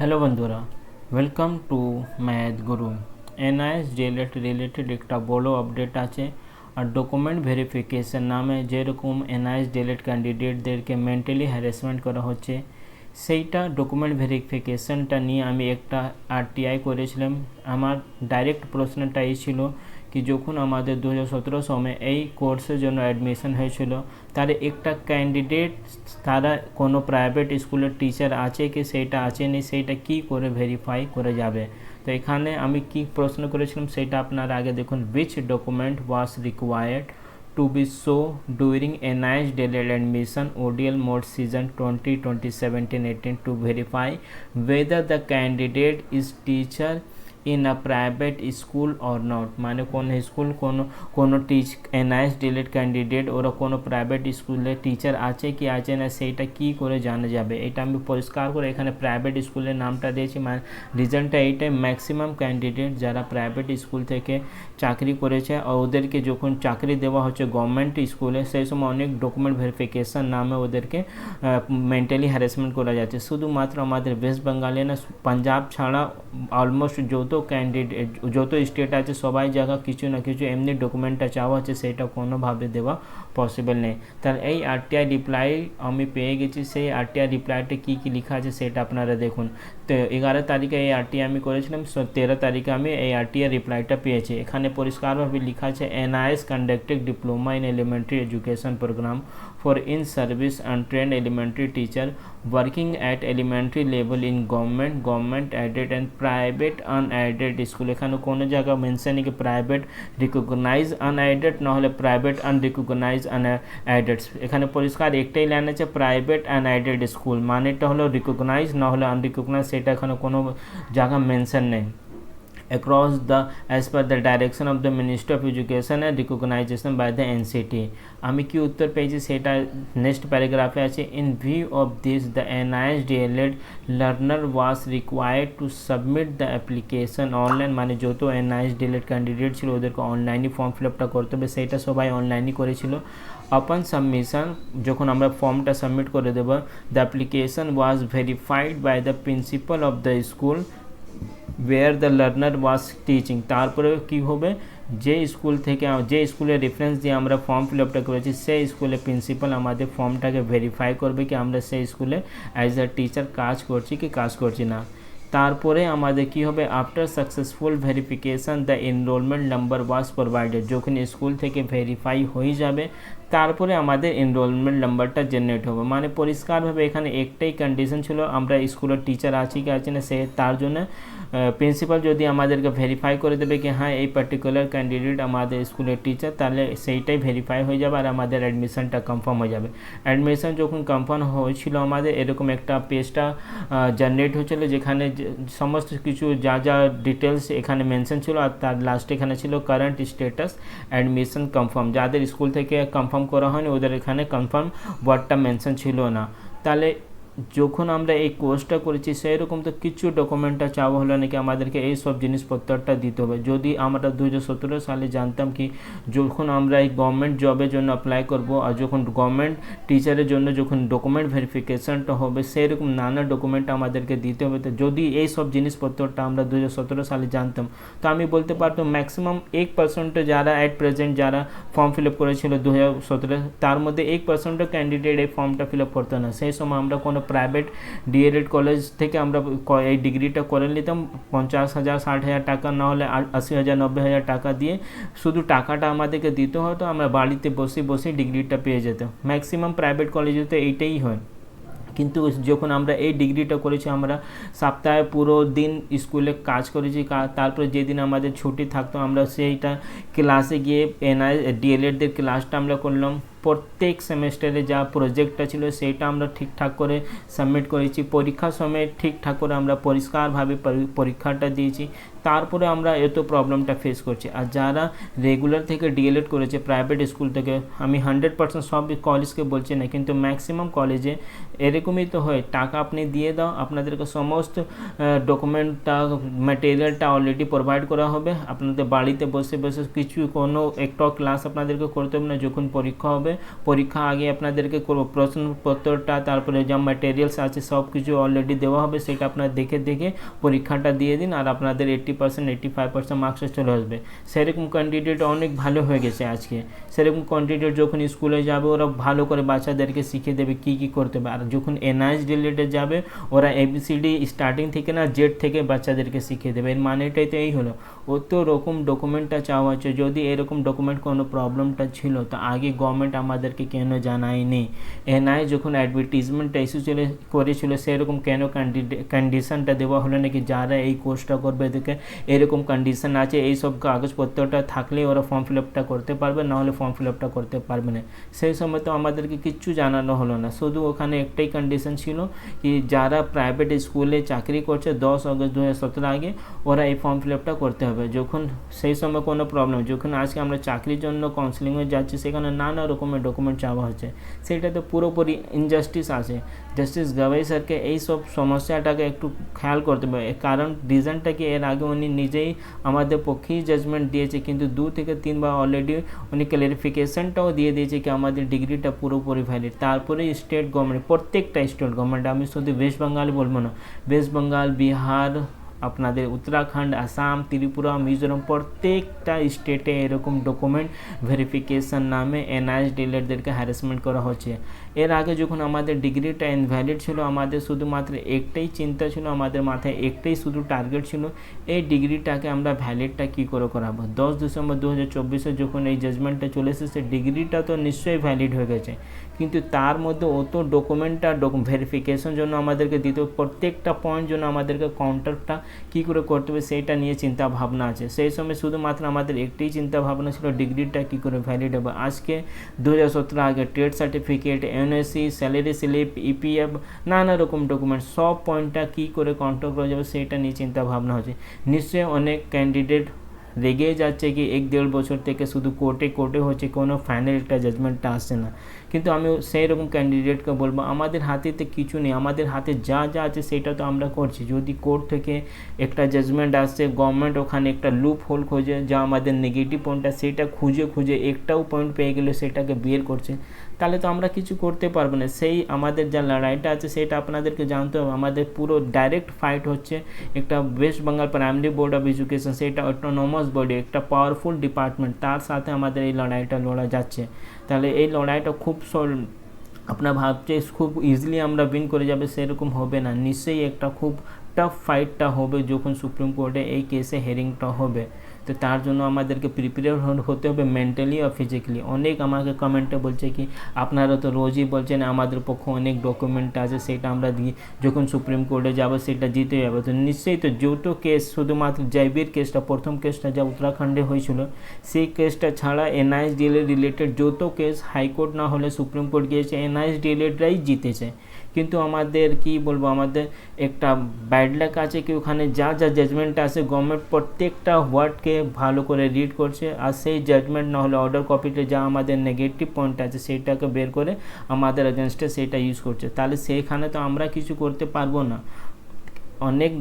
Hello বন্ধুরা welcome to math guru NIOS DElEd related একটা বড় আপডেট আছে। আর ডকুমেন্ট ভেরিফিকেশন নামে যেরকম এনআইএস ডিএলএড ক্যান্ডিডেটদেরকে মেন্টালি হ্যারাসমেন্ট করা হচ্ছে, সেইটা ডকুমেন্ট ভেরিফিকেশনটা নিয়ে আমি একটা আরটিআই করেছিলাম। আমার ডাইরেক্ট প্রশ্নটা এই ছিল কি যখন আমাদের দু সময় এই কোর্সের জন্য অ্যাডমিশন হয়েছিল, তার একটা ক্যান্ডিডেট তারা কোনো প্রাইভেট স্কুলের টিচার আছে কি সেইটা আছে নি সেইটা কি করে ভেরিফাই করে যাবে? তো এখানে আমি কি প্রশ্ন করেছিলাম, সেটা আপনারা আগে দেখুন which document was required to be so during NIH delayed admission ODL mode season 2020-17-18 to verify whether the candidate is teacher in a private school or not মানে কোন স্কুল কোনো কোনো টিচ এনআইএস ডিলেট ক্যান্ডিডেট ওরা কোনো private স্কুলে teacher আছে কি আছে না সেইটা কি করে জানা যাবে? এটা আমি পরিষ্কার করে এখানে প্রাইভেট স্কুলের নামটা দিয়েছি। মানে রিজনটা এইটাই ম্যাক্সিমাম ক্যান্ডিডেট যারা প্রাইভেট স্কুল থেকে চাকরি করেছে আর ওদেরকে যখন চাকরি দেওয়া হচ্ছে গভর্নমেন্ট স্কুলে সেই সময় অনেক ডকুমেন্ট ভেরিফিকেশন নামে ওদেরকে মেন্টালি হ্যারাসমেন্ট করা যাচ্ছে। শুধুমাত্র আমাদের ওয়েস্ট বেঙ্গলে না পাঞ্জাব ছাড়া অলমোস্ট যত ক্যান্ডিডেট যত স্টেট আছে, সবাই জায়গা কিছু না কিছু এমনি ডকুমেন্টটা চাওয়া আছে, সেটা কোনোভাবে দেওয়া পসিবল নেই। তার এই আরটিআই রিপ্লাই আমি পেয়ে গেছি, সেই আরটিআই রিপ্লাইতে কী কী লেখা আছে সেটা আপনারা দেখুন। তো এগারো তারিখে এই আরটিআই আমি করেছিলাম তেরো তারিখে আমি এই আরটিআই রিপ্লাইটা পেয়েছি। এখানে পরিষ্কারভাবে লেখা আছে NIS conducted diploma in elementary education programme for in service untrained elementary teacher working at elementary level in government. Government aided and private unaided school. এখানে কোনো জায়গা মেনশন কি প্রাইভেট রিকগনাইজ আনএডেড নাহলে প্রাইভেট আনরিকগনাইজ আনএডেড এখানে পরিষ্কার একটাই line আছে private unaided school মানেটা হলো রিকগনাইজ না হলে আনরিকগনাইজ সেটা এখানে কোনো জায়গা মেনশন নেই। Across the, as per the direction of the ministry of education and recognition by the nct আমি কি উত্তর পেয়েছি? সেটা নেক্সট প্যারাগ্রাফে আছে। In view of this the NIS DElEd learner was required to submit the application online মানে যত NIS D.El.Ed candidate ছিল, ওদেরকে অনলাইনই ফর্ম ফিল আপটা করতে হবে। সেইটা সবাই অনলাইনই করেছিল। আপন সাবমিশন যখন আমরা ফর্মটা সাবমিট করে দেবো the application was verified by the principal of the school where the learner was teaching তারপরে কী হবে? যে স্কুল থেকে যে স্কুলের রেফারেন্স দিয়ে আমরা ফর্ম ফিল আপটা করেছি, সেই স্কুলের প্রিন্সিপাল আমাদের ফর্মটাকে ভেরিফাই করবে কি আমরা সেই স্কুলে অ্যাজ আ টিচার কাজ করছি কি কাজ করছি না। তারপরে আমাদের কি হবে? After successful verification the enrolment number was provided যখন স্কুল থেকে ভেরিফাই হয়ে যাবে, তারপরে আমাদের এনরোলমেন্ট নাম্বারটা জেনারেট হবে। মানে পরিষ্কারভাবে এখানে একটাই কন্ডিশন ছিল, আমরা স্কুলের টিচার আছি কি আছে না, সে তার জন্য প্রিন্সিপাল যদি আমাদেরকে ভেরিফাই করে দেবে কি হ্যাঁ এই পার্টিকুলার ক্যান্ডিডেট আমাদের স্কুলের টিচার তাহলে সেইটাই ভেরিফাই হয়ে যাবে আর আমাদের অ্যাডমিশনটা কনফার্ম হয়ে যাবে। অ্যাডমিশন যখন কনফার্ম হয়েছিল আমাদের, এরকম একটা পেজটা জেনারেট হয়েছিল যেখানে সমস্ত কিছু যা যা ডিটেলস এখানে মেনশন ছিল আর তার লাস্টে এখানে ছিল কারেন্ট স্টেটাস অ্যাডমিশন কনফার্ম যাদের স্কুল থেকে কনফার্ম করা হয়নি, ওদের এখানে কনফার্ম ওয়ার্ডটা মেনশন ছিল না। তাহলে যখন আমরা এই কোর্সটা করেছি সেই রকম তো কিছু ডকুমেন্টটা চাওয়া হলো নাকি আমাদেরকে এই সব জিনিসপত্রটা দিতে হবে? যদি আমরা দু হাজার সতেরো সালে জানতাম কি যখন আমরা এই গভর্নমেন্ট জবের জন্য অ্যাপ্লাই করব আর যখন গভর্নমেন্ট টিচারের জন্য যখন ডকুমেন্ট ভেরিফিকেশনটা হবে সেই রকম নানা ডকুমেন্ট আমাদেরকে দিতে হবে। তো যদি এই সব জিনিসপত্রটা আমরা দু হাজার সতেরো সালে জানতাম, তো আমি বলতে পারতাম ম্যাক্সিমাম এক পার্সেন্টে যারা অ্যাট প্রেজেন্ট যারা ফর্ম ফিল আপ করেছিল দু হাজার সতেরো, তার মধ্যে এক পার্সেন্টও ক্যান্ডিডেট এই ফর্মটা ফিল আপ করতো না। সেই সময় আমরা কোনো প্রাইভেট ডিএলএড কলেজ থেকে আমরা এই ডিগ্রিটা করে নিতাম। পঞ্চাশ হাজার, ষাট হাজার টাকা, না হলে আশি হাজার, নব্বই হাজার টাকা দিয়ে শুধু টাকাটা আমাদেরকে দিতে হতো, আমরা বাড়িতে বসে বসে ডিগ্রিটা পেয়ে যেতাম। ম্যাক্সিমাম প্রাইভেট কলেজে তো এইটাই হয়। কিন্তু যখন আমরা এই ডিগ্রিটা করেছি, আমরা সপ্তাহে পুরো দিন স্কুলে কাজ করেছি তারপরে যেদিন আমাদের ছুটি থাকতো, আমরা সেইটা ক্লাসে গিয়ে এনআই ডিএলএডদের ক্লাসটা আমরা করলাম। প্রত্যেক সেমেস্টারে যা প্রজেক্টটা ছিল সেইটা আমরা ঠিকঠাক করে সাবমিট করেছি। পরীক্ষার সময় ঠিকঠাক করে আমরা পরিষ্কারভাবে পরীক্ষাটা দিয়েছি। তারপরে আমরা এত প্রবলেমটা ফেস করছি। আর যারা রেগুলার থেকে ডিএলএড করেছে প্রাইভেট স্কুল থেকে, আমি হান্ড্রেড পার্সেন্ট সব কলেজকে বলছি না, কিন্তু ম্যাক্সিমাম কলেজে এরকমই তো হয়। টাকা আপনি দিয়ে দাও, আপনাদেরকে সমস্ত ডকুমেন্টটা ম্যাটেরিয়ালটা অলরেডি প্রোভাইড করা হবে। আপনাদের বাড়িতে বসে বসে কিছু কোনো, একটা ক্লাস আপনাদেরকে করতে হবে না, যখন পরীক্ষা হবে পরীক্ষা আগে আপনাদেরকে কোনো প্রশ্নপত্রটা, তারপরে যা ম্যাটেরিয়ালস আছে সব কিছু অলরেডি দেওয়া হবে, সেটা আপনার দেখে দেখে পরীক্ষাটা দিয়ে দিন আর আপনাদের eighty percent eighty five percent মার্কসে চলে আসবে। সেরকম ক্যান্ডিডেট অনেক ভালো হয়ে গেছে আজকে। সেরকম ক্যান্ডিডেট যখন স্কুলে যাবে, ওরা ভালো করে বাচ্চাদেরকে শিখিয়ে দেবে কী কী করতে হবে। আর যখন এনআইএস রিলেটেড যাবে, ওরা এবিসিডি স্টার্টিং থেকে না জেড থেকে বাচ্চাদেরকে শিখিয়ে দেবে। এর মানেটাই তো এই হলো। অত রকম ডকুমেন্টটা চাওয়া হচ্ছে। যদি এরকম ডকুমেন্ট কোনো প্রবলেমটা ছিল, তো আগে গভর্নমেন্ট আমাদেরকে কেন জানায়নি? এনআই যখন অ্যাডভার্টিজমেন্টটা ইস্যু চলে, করেছিল, সেরকম কেন কন্ডিশনটা দেওয়া হলো নাকি? যারা এই কোর্সটা করবে এদেরকে এরকম কন্ডিশন আছে, এই সব কাগজপত্রটা থাকলে ওরা ফর্ম ফিল আপটা করতে পারবে নাহলে ফর্ম ফিল আপটা করতে পারবে না। সেই সময় তো আমাদেরকে কিচ্ছু জানানো হলো না। শুধু ওখানে একটাই কন্ডিশন ছিল কি, যারা প্রাইভেট স্কুলে চাকরি করছে, দশ আগস্ট দু হাজার সতেরো আগে ওরা এই ফর্ম ফিল আপটা করতে হবে। যখন সেই সময় কোনো প্রবলেম যখন আজকে আমরা চাকরির জন্য কাউন্সেলিংয়ে যাচ্ছি, সেখানে নানা রকমের ডকুমেন্ট চাওয়া হচ্ছে। সেটা তো পুরোপুরি ইনজাস্টিস আছে জাস্টিস গাভাই স্যারকে এই সব সমস্যাটাকে একটু খেয়াল করতে হবে। কারণ রিজনটা কি? এর আগে উনি নিজেই আমাদের পক্ষেই জাজমেন্ট দিয়েছে, কিন্তু দু থেকে তিনবার অলরেডি উনি ক্লারিফিকেশনটাও দিয়ে দিয়েছে কি আমাদের ডিগ্রিটা পুরোপুরি ভ্যালিড তারপরে স্টেট গভর্নমেন্ট প্রত্যেকটা স্টেট গভর্নমেন্ট আমি শুধু ওয়েস্ট বেঙ্গল বলব না। ওয়েস্ট বেঙ্গল বিহার আপনাদের উত্তরাখণ্ড, আসাম, ত্রিপুরা, মিজোরাম, প্রত্যেকটা স্টেটে এরকম ডকুমেন্ট ভেরিফিকেশন নামে এনআইএস ডিলারদেরকে হ্যারাসমেন্ট করা হচ্ছে। এর আগে যখন আমাদের ডিগ্রিটা ইনভ্যালিড ছিল, আমাদের শুধুমাত্র একটাই চিন্তা ছিল, আমাদের মাথায় একটাই শুধু টার্গেট ছিল, এই ডিগ্রিটাকে আমরা ভ্যালিডটা কী করে করাবো? দশ ডিসেম্বর দু হাজার চব্বিশে যখন এই জাজমেন্টটা চলে এসেছে ডিগ্রিটা তো নিশ্চয়ই ভ্যালিড হয়ে গেছে। কিন্তু তার মধ্যে অত ডকুমেন্টটা ভেরিফিকেশন জন্য আমাদেরকে দিত প্রত্যেকটা পয়েন্ট জন্য আমাদেরকে কাউন্টারটা কী করে করতে হবে সেইটা নিয়ে চিন্তা ভাবনা আছে। সেই সময় শুধুমাত্র আমাদের একটাই চিন্তা ভাবনা ছিল ডিগ্রিটা কী করে ভ্যালিড হবে? আজকে দু হাজার সতেরো আগে TET certificate NSC salary slip, EPF, নানা রকম ডকুমেন্ট সব পয়েন্টটা কী করে কন্ট্রোল করা যাবে সেটা নিয়ে চিন্তা ভাবনা হচ্ছে। নিশ্চয়ই অনেক ক্যান্ডিডেট রেগে যাচ্ছে কি এক দেড় বছর থেকে শুধু কোর্টে কোর্টে হচ্ছে, কোনো ফাইনাল একটা জাজমেন্টটা আসছে না। কিন্তু আমি সেই রকম ক্যান্ডিডেটকে বলব, আমাদের হাতেতে কিছু নেই, আমাদের হাতে যা যা আছে সেটা তো আমরা করছি। যদি কোর্ট থেকে একটা জাজমেন্ট আসছে গভর্নমেন্ট ওখানে একটা লুপ হোল খোঁজে, যা আমাদের নেগেটিভ পয়েন্টটা সেটা খুঁজে খুঁজে একটাও পয়েন্ট পেয়ে গেলে সেটাকে বের করছে। তাহলে তো আমরা কিছু করতে পারব না। সেই আমাদের যা লড়াইটা আছে, সেটা আপনাদেরকে জানতে হবে। আমাদের পুরো ডাইরেক্ট ফাইট হচ্ছে একটা West Bengal primary board of education সেটা অটোনোমাস বডি একটা পাওয়ারফুল ডিপার্টমেন্ট তার সাথে আমাদের এই লড়াইটা লড়া যাচ্ছে। তাহলে এই লড়াইটা খুব আপনার ভাবছে খুব ইজিলি আমরা উইন করে যাবে, সেরকম হবে না। নিশ্চয়ই একটা খুব টাফ ফাইটটা হবে যখন সুপ্রিম কোর্টে এই কেসে হেরিংটা হবে। তো তার জন্য আমাদেরকে প্রিপেয়ার হতে হবে মেন্টালি আর ফিজিক্যালি অনেক আমাকে কমেন্টে বলছে কি, আপনারা তো রোজই বলছেন আমাদের পক্ষে অনেক ডকুমেন্ট আছে, সেটা আমরা দিই। যখন সুপ্রিম কোর্টে যাব, সেটা জিতে যাবে তো নিশ্চয়ই তো যৌটো কেস শুধুমাত্র জয়বীর কেসটা প্রথম কেসটা যা উত্তরাখণ্ডে হয়েছিল, সেই কেসটা ছাড়া এনআইএস ডিএল রিলেটেড যৌথ কেস হাইকোর্ট না হলে সুপ্রিম কোর্ট গিয়েছে এনআইএস ডিএলএডরাই জিতেছে। কিন্তু আমাদের, কি বলব, আমাদের একটা ব্যাড লাক আছে কি ওখানে যা যা জাজমেন্ট আছে গভর্নমেন্ট প্রত্যেকটা ওয়ার্ডকে ভালো করে রিড করছে আর সেই জাজমেন্ট না হলে অর্ডার কপিতে যা আমাদের নেগেটিভ পয়েন্ট আছে সেটাকে বের করে আমাদের এগেনস্টে সেটা ইউজ করছে। তাহলে সেইখানে তো আমরা কিছু করতে পারব না। অনেক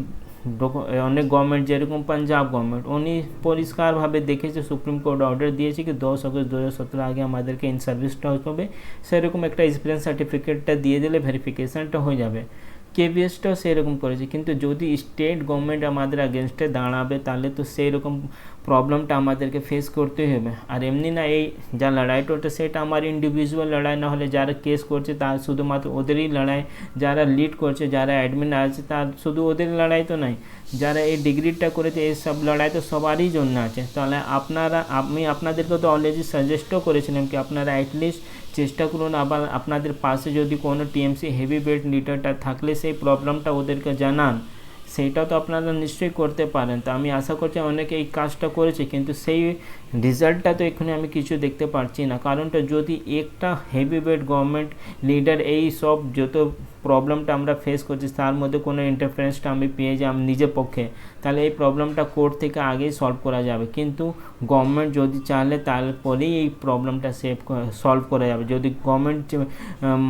অনেক গভর্নমেন্ট যেরকম পাঞ্জাব গভর্নমেন্ট উনি পরিষ্কারভাবে দেখেছে সুপ্রিম কোর্ট অর্ডার দিয়েছে কি দশ আগস্ট দু হাজার সতেরো আগে আমাদেরকে ইন সার্ভিসটা হতে হবে। সেরকম একটা এক্সপিরিয়েন্স সার্টিফিকেটটা দিয়ে দিলে ভেরিফিকেশানটা হয়ে যাবে। কেভিএসটাও সেরকম করেছে। কিন্তু যদি স্টেট গভর্নমেন্ট আমাদের আগেনস্টে দাঁড়াবে, তাহলে তো সেই রকম প্রবলেমটা আমাদেরকে ফেস করতেই হবে। আর এমনি না এই যা লড়াইটা ওটা সেটা আমার ইন্ডিভিজুয়াল লড়াই, না হলে যারা কেস করছে, তার শুধুমাত্র ওদেরই লড়াই। যারা লিড করছে, যারা অ্যাডমিন আছে, তার শুধু ওদের লড়াই তো নাই। যারা এই ডিগ্রিটা করেছে, এই সব লড়াই তো সবারই জন্য আছে। তাহলে আপনারা, আমি আপনাদেরকে তো অলরেডি সাজেস্টও করেছিলাম কি আপনারা অ্যাটলিস্ট চেষ্টা করুন আবার আপনাদের পাশে যদি কোনো টিএমসি হেভি ওয়েট লিডারটা থাকলে সেই প্রবলেমটা ওদেরকে জানান। সেইটা তো আপনারা নিশ্চয়ই করতে পারেন। তো আমি আশা করছি অনেকে এই কাজটা করেছে, কিন্তু সেই রেজাল্টটা তো এখানে আমি কিছু দেখতে পারছি না। কারণটা যদি একটা হেভি ওয়েট গভর্নমেন্ট লিডার এই সব যত প্রবলেমটা আমরা ফেস করছি, তার মধ্যে কোনো ইন্টারফারেন্সটা আমি পেয়ে যাই আমি নিজের পক্ষে, তাহলে এই প্রবলেমটা কোর্ট থেকে আগেই সলভ করা যাবে। কিন্তু গভর্নমেন্ট যদি চাইলে তারপরেই এই প্রবলেমটা সেভ সলভ করা যাবে। যদি গভর্নমেন্ট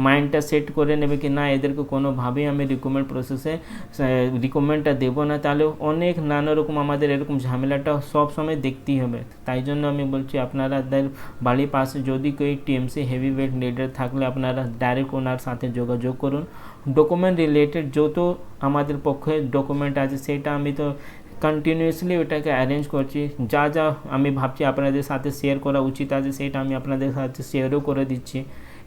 মাইন্ডটা সেট করে নেবে কি না, এদেরকে কোনোভাবেই আমি রিকমেন্ড প্রসেসে রিকমেন্ডটা দেবো না। তাহলে অনেক নানা রকম আমাদের এরকম ঝামেলাটা সব সময় দেখতেই হবে। তাই জন্য আমি বলছি আপনারাদের বাড়ির পাশে যদি কেউ টিএমসি হেভি ওয়েট লিডার থাকলে আপনারা ডাইরেক্ট ওনার সাথে যোগাযোগ করুন। ডকুমেন্ট রিলেটেড যত আমাদের পক্ষে ডকুমেন্ট আছে, সেটা আমি তো কন্টিনিউয়াসলি ওটাকে অ্যারেঞ্জ করছি। যা যা আমি ভাবছি আপনাদের সাথে শেয়ার করা উচিত আছে, সেটা আমি আপনাদের সাথে শেয়ারও করে দিচ্ছি।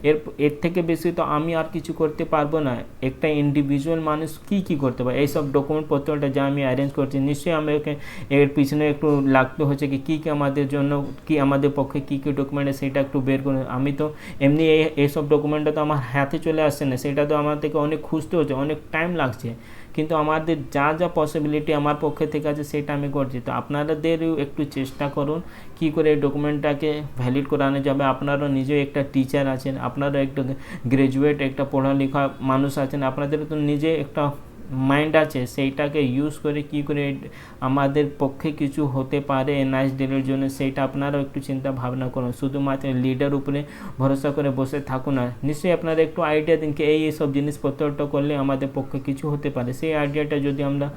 এর এর থেকে বেশি তো আমি আর কিছু করতে পারব না। একটা ইন্ডিভিজুয়াল মানুষ কি কি করতে পারে? এইসব ডকুমেন্ট পত্রটা যা আমি অ্যারেঞ্জ করছি, নিশ্চয়ই আমাকে এর পিছনে একটু লাগতে হচ্ছে কি, কী কী আমাদের জন্য, কি আমাদের পক্ষে কী কী ডকুমেন্ট সেটা একটু বের করে। আমি তো এমনি এই, এইসব ডকুমেন্টটা তো আমার হাতে চলে আসছে না, সেটা তো আমার থেকে অনেক খুঁজতে হচ্ছে, অনেক টাইম লাগছে। কিন্তু আমাদের যা যা পসিবিলিটি আমার পক্ষে থেকে আছে, সেটা আমি করছি। তো আপনাদেরও একটু চেষ্টা করুন কি করে এই ডকুমেন্টটাকে ভ্যালিড করানো যাবে। আপনারও নিজেও একটা টিচার আছেন, আপনারও একটা গ্রাজুয়েট একটা পড়ালেখা মানুষ আছেন, আপনাদেরও তো নিজে একটা মাইন্ড আছে, সেইটাকে ইউজ করে কি করে আমাদের পক্ষে কিছু হতে পারে এনআইএস ডিলের জন্য, সেইটা আপনারাও একটু চিন্তা ভাবনা করুন। শুধুমাত্র লিডার উপরে ভরসা করে বসে থাকুন না নিশ্চয়ই আপনারা একটু আইডিয়া দিন কি এই এইসব জিনিসপত্রটা করলে আমাদের পক্ষে কিছু হতে পারে। সেই আইডিয়াটা যদি আমরা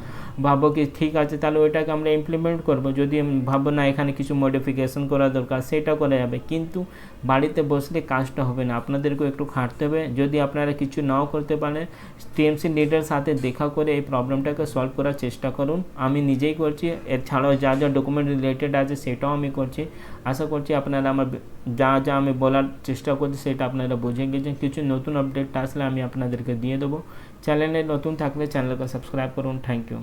ভাবো কি ঠিক আছে, তাহলে ওইটাকে আমরা ইমপ্লিমেন্ট করব। যদি ভাবো না এখানে কিছু মডিফিকেশন করা দরকার, সেটা করা যাবে। কিন্তু বাড়িতে বসলে কাজটা হবে না। আপনাদেরকেও একটু খাটতে হবে। যদি আপনারা কিছু নাও করতে পারেন, টিএমসি লিডার সাথে দেখা করে এই প্রবলেমটাকে সলভ করার চেষ্টা করুন। আমি নিজেই করছি। এছাড়াও যা যা ডকুমেন্ট রিলেটেড আছে, সেটাও আমি করছি। আশা করছি আপনারা আমার যা যা আমি বলার চেষ্টা করছি, সেটা আপনারা বুঝে গেছেন। কিছু নতুন আপডেট আসলে আমি আপনাদেরকে দিয়ে দেবো। চ্যানেলে নতুন থাকলে চ্যানেলকে সাবস্ক্রাইব করুন। Thank you